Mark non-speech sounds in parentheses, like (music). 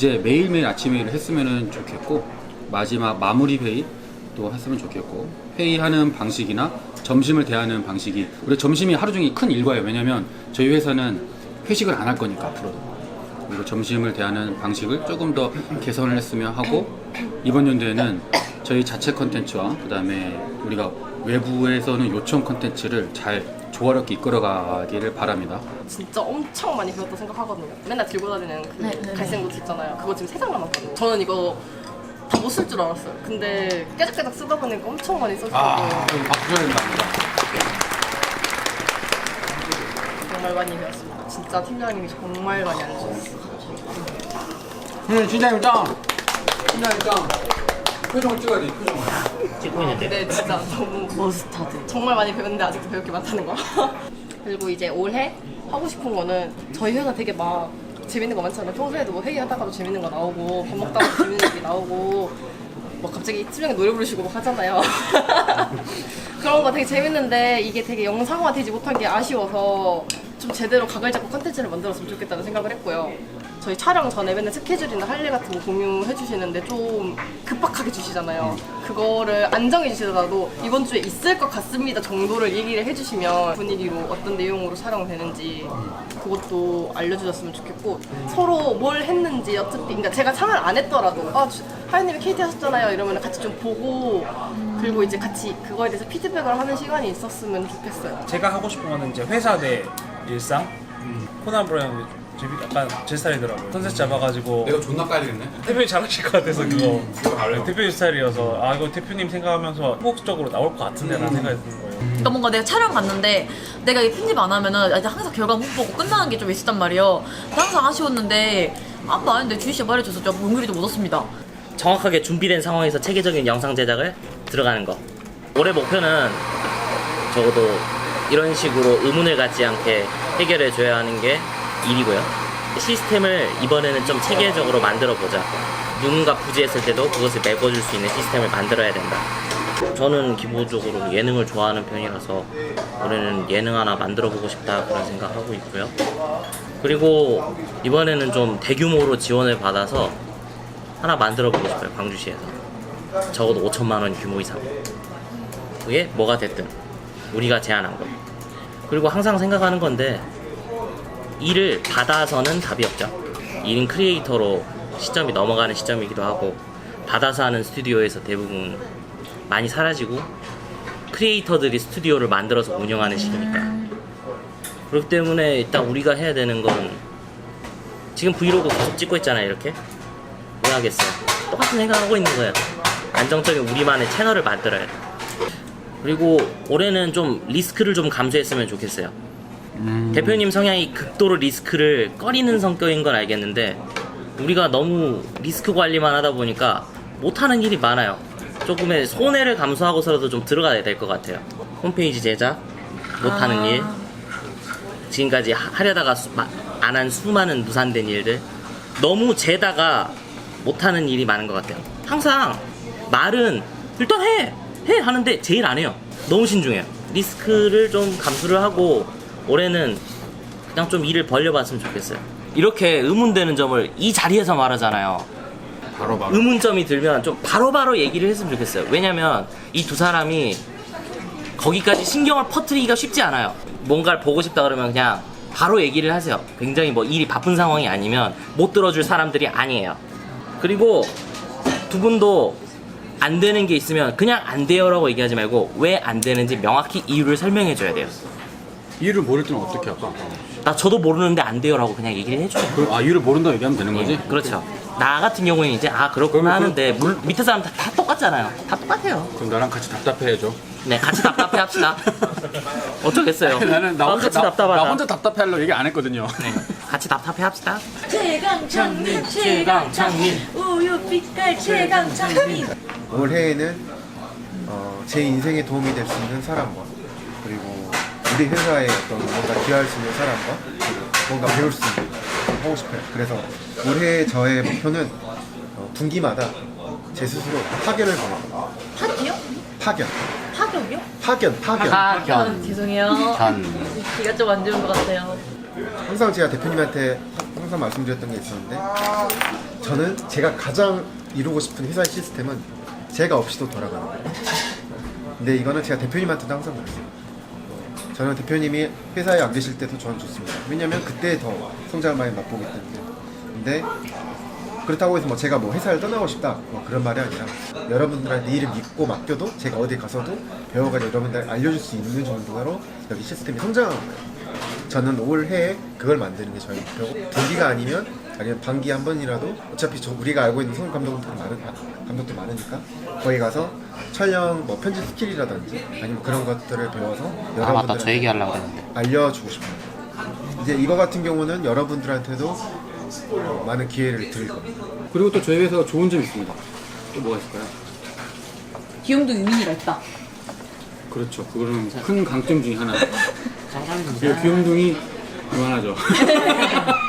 이제 매일매일 아침 회의를 했으면 좋겠고 마지막 마무리 회의 또 했으면 좋겠고 회의하는 방식이나 점심을 대하는 방식이 우리 점심이 하루 종일 큰 일과예요. 왜냐면 저희 회사는 회식을 안 할 거니까 앞으로도 그리고 점심을 대하는 방식을 조금 더 개선을 했으면 하고 이번 연도에는 저희 자체 컨텐츠와 그 다음에 우리가 외부에서는 요청 컨텐츠를 잘 조화롭게 이끌어가기를 바랍니다. 진짜 엄청 많이 배웠다 생각하거든요. 맨날 들고 다니는 그 네, 네, 갈색 노트 있잖아요. 그거 지금 세장 남았거든요. 저는 이거 다 못 쓸 줄 알았어요. 근데 깨작깨작 쓰다 보니까 엄청 많이 써지더라고요. 박수 쳐야 된다. 정말 많이 배웠습니다. 진짜 팀장님이 정말 많이 알려주셨어요. 응, 팀장님 짱! 팀장님 짱! 표정을 찍어야 돼, 표정 을. 찍고 있는데 네, 진짜 너무 머스타드. 정말 많이 배웠는데 아직도 배울 게 많다는 거. (laughs) 그리고 이제 올해 하고 싶은 거는 저희 회사 되게 막 재밌는 거 많잖아요. 평소에도 뭐 회의하다가도 재밌는 거 나오고 밥 먹다가도 재밌는 얘기 나오고 뭐 갑자기 팀장이 노래 부르시고 막 하잖아요. (laughs) 그런 거 되게 재밌는데 이게 되게 영상화 되지 못한 게 아쉬워서 좀 제대로 각을 잡고 컨텐츠를 만들었으면 좋겠다는 생각을 했고요. 저희 촬영 전에 맨날 스케줄이나 할 일 같은 거 공유해 주시는데 좀 급박하게 주시잖아요. 그거를 안 정해 주시더라도 이번 주에 있을 것 같습니다 정도를 얘기를 해 주시면 분위기로 어떤 내용으로 촬영되는지 그것도 알려주셨으면 좋겠고 서로 뭘 했는지 어차피 그러니까 제가 참여를 안 했더라도 아 주- 하연님이 KT 하셨잖아요 이러면 같이 좀 보고 그리고 이제 같이 그거에 대해서 피드백을 하는 시간이 있었으면 좋겠어요. 제가 하고 싶은 거는 이제 회사 내 일상? 코난 브라이언 재미 약간 제 스타일이더라고요. 컨셉 잡아가지고 존나 까야 되겠네. 대표님 잘하실 것 같아서 그거. 네, 대표님 스타일이어서. 아 이거 대표님 생각하면서 행복적으로 나올 것 같은데 라는 생각이 드는 거예요. 그러니까 뭔가 내가 촬영 갔는데 내가 이게 편집 안 하면은 이제 항상 결과 못 보고 끝나는 게 좀 있었단 말이에요. 근데 항상 아쉬웠는데 아무 아닌데 주희 씨가 말해줘서 좀 용기를 좀 얻었습니다. 정확하게 준비된 상황에서 체계적인 영상 제작을 들어가는 거. 올해 목표는 적어도 이런 식으로 의문을 갖지 않게 해결해 줘야 하는 게 일이고요. 시스템을 이번에는 좀 체계적으로 만들어 보자. 누군가 부재했을 때도 그것을 메꿔줄 수 있는 시스템을 만들어야 된다. 저는 기본적으로 예능을 좋아하는 편이라서 올해는 예능 하나 만들어 보고 싶다 그런 생각하고 있고요. 그리고 이번에는 좀 대규모로 지원을 받아서 하나 만들어 보고 싶어요 광주시에서. 적어도 5천만 원 규모 이상. 그게 뭐가 됐든 우리가 제안한 거 그리고 항상 생각하는 건데 일을 받아서는 답이 없죠 1인 크리에이터로 시점이 넘어가는 시점이기도 하고 받아서 하는 스튜디오에서 대부분 많이 사라지고 크리에이터들이 스튜디오를 만들어서 운영하는 시기니까 그렇기 때문에 일단 우리가 해야 되는 건 지금 브이로그 계속 찍고 있잖아요 이렇게 왜 하겠어요? 똑같은 생각하고 있는 거예요. 안정적인 우리만의 채널을 만들어야 돼. 그리고 올해는 좀 리스크를 좀 감수했으면 좋겠어요. 대표님 성향이 극도로 리스크를 꺼리는 성격인 건 알겠는데 우리가 너무 리스크 관리만 하다 보니까 못하는 일이 많아요. 조금의 손해를 감수하고서라도 좀 들어가야 될 것 같아요. 홈페이지 제작, 못하는 아. 일, 지금까지 하- 하려다가 안 한 수많은 무산된 일들 너무 재다가 못하는 일이 많은 것 같아요 항상 말은 일단 해! 해! 하는데 제일 안 해요 너무 신중해요 리스크를 좀 감수를 하고 올해는 그냥 좀 일을 벌려봤으면 좋겠어요 이렇게 의문되는 점을 이 자리에서 말하잖아요 바로 봐. 의문점이 들면 좀 바로바로 얘기를 했으면 좋겠어요. 왜냐면 이 두 사람이 거기까지 신경을 퍼뜨리기가 쉽지 않아요. 뭔가를 보고 싶다 그러면 그냥 바로 얘기를 하세요. 굉장히 뭐 일이 바쁜 상황이 아니면 못 들어줄 사람들이 아니에요. 그리고 두 분도 안 되는 게 있으면 그냥 안 돼요라고 얘기하지 말고 왜 안 되는지 명확히 이유를 설명해 줘야 돼요. 이유를 모를 때는 어떻게 할까? 나 저도 모르는데 안 돼요라고 그냥 얘기를 해줘요. 그, 아, 이유를 모른다고 얘기하면 되는 거지? 예, 그렇죠. 나 같은 경우에는 이제 아 그렇구나 그러면 하는데 물, 밑에 사람 다, 다 똑같잖아요. 다 똑같아요. 그럼 나랑 같이 답답해 해줘. 네, 같이 답답해 합시다. (laughs) 어쩌겠어요. 나는 나 아, 혼자, 같이 나, 답답하다. 나 혼자 답답해 하려고 얘기 안 했거든요. 네, 같이 답답해 합시다. 최강 창민, 최강 창민. 우유 빛깔 최강 창민. 올해에는 어, 제 인생에 도움이 될 수 있는 사람과 그리고 우리 회사에 어떤 뭔가 기여할 수 있는 사람과 그리고 뭔가 배울 수 있는 하고 싶어요. 그래서 올해 저의 목표는 어, 분기마다 제 스스로 파견을 보내요. 파티요? 파견, 파격이요? 파견, 파견. 아, 죄송해요. 귀가 좀 안 좋은 것 같아요. 항상 제가 대표님한테 항상 말씀드렸던 게 있었는데 저는 제가 가장 이루고 싶은 회사의 시스템은 제가 없이도 돌아가는 거예요. 근데 이거는 제가 대표님한테도 항상 말했어요. 저는 대표님이 회사에 안 계실 때도 저는 좋습니다. 왜냐면 그때 더 성장을 많이 맛보기 때문에. 근데 그렇다고 해서 뭐 제가 뭐 회사를 떠나고 싶다 뭐 그런 말이 아니라 여러분들한테 일을 믿고 맡겨도 제가 어디 가서도 배워가지고 여러분들 알려줄 수 있는 정도로 여기 시스템이 성장하는 거예요. 저는 올해 그걸 만드는 게 저희 목표고 분기가 아니면 아니면 반기 한 번이라도 어차피 저 우리가 알고 있는 성우 감독들 많은 감독도 많으니까 거기 가서 촬영 뭐 편집 스킬이라든지 아니면 그런 것들을 배워서 아 맞다 저 여러분들한테 얘기하려고 했는데 알려주고 싶어요. 이제 이거 같은 경우는 여러분들한테도 어, 많은 기회를 드릴 겁니다. 그리고 또 저희 회사가 좋은 점이 있습니다. 또 뭐가 있을까요? 기용도 유민이가 있다. 그렇죠. 그거는 큰 강점 중에 하나. 상상이 그리고 귀염둥이 그만하죠. (laughs)